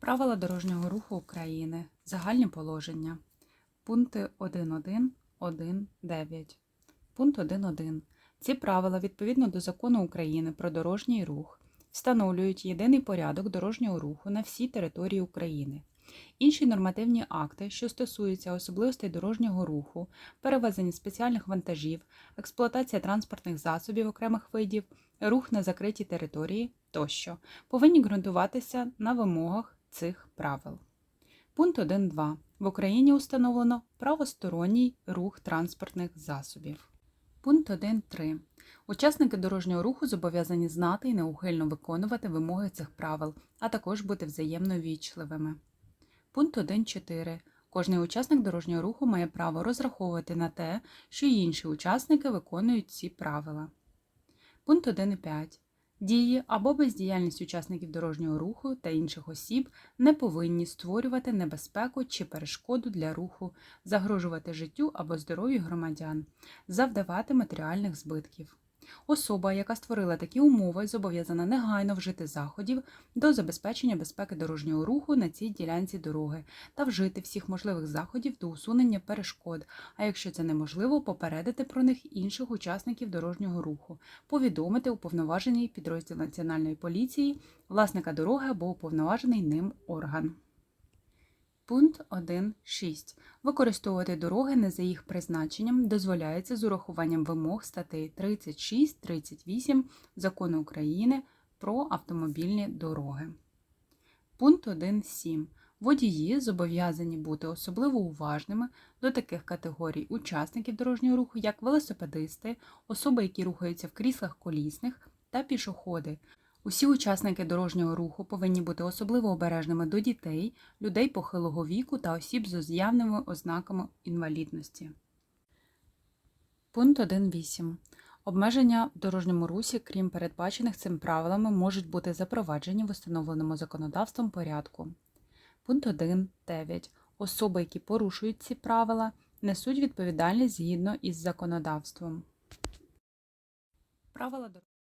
Правила дорожнього руху України. Загальні положення. Пункти 1.1.1.9. Пункт 1.1. Ці правила відповідно до Закону України про дорожній рух встановлюють єдиний порядок дорожнього руху на всій території України. Інші нормативні акти, що стосуються особливостей дорожнього руху, перевезення спеціальних вантажів, експлуатація транспортних засобів окремих видів, рух на закритій території тощо, повинні ґрунтуватися на вимогах цих правил. Пункт 1.2. В Україні установлено правосторонній рух транспортних засобів. Пункт 1.3. Учасники дорожнього руху зобов'язані знати і неухильно виконувати вимоги цих правил, а також бути взаємно вічливими. Пункт 1.4. Кожний учасник дорожнього руху має право розраховувати на те, що інші учасники виконують ці правила. Пункт 1.5. Дії або бездіяльність учасників дорожнього руху та інших осіб не повинні створювати небезпеку чи перешкоду для руху, загрожувати життю або здоров'ю громадян, завдавати матеріальних збитків. Особа, яка створила такі умови, зобов'язана негайно вжити заходів до забезпечення безпеки дорожнього руху на цій ділянці дороги та вжити всіх можливих заходів до усунення перешкод, а якщо це неможливо, попередити про них інших учасників дорожнього руху, повідомити уповноважений підрозділ Національної поліції, власника дороги або уповноважений ним орган. Пункт 1.6. Використовувати дороги не за їх призначенням дозволяється з урахуванням вимог статей 36-38 Закону України про автомобільні дороги. Пункт 1.7. Водії зобов'язані бути особливо уважними до таких категорій учасників дорожнього руху, як велосипедисти, особи, які рухаються в кріслах колісних та пішоходи. Усі учасники дорожнього руху повинні бути особливо обережними до дітей, людей похилого віку та осіб з явними ознаками інвалідності. Пункт 1.8. Обмеження в дорожньому русі, крім передбачених цим правилами, можуть бути запроваджені в установленому законодавством порядку. Пункт 1.9. Особи, які порушують ці правила, несуть відповідальність згідно із законодавством. Правила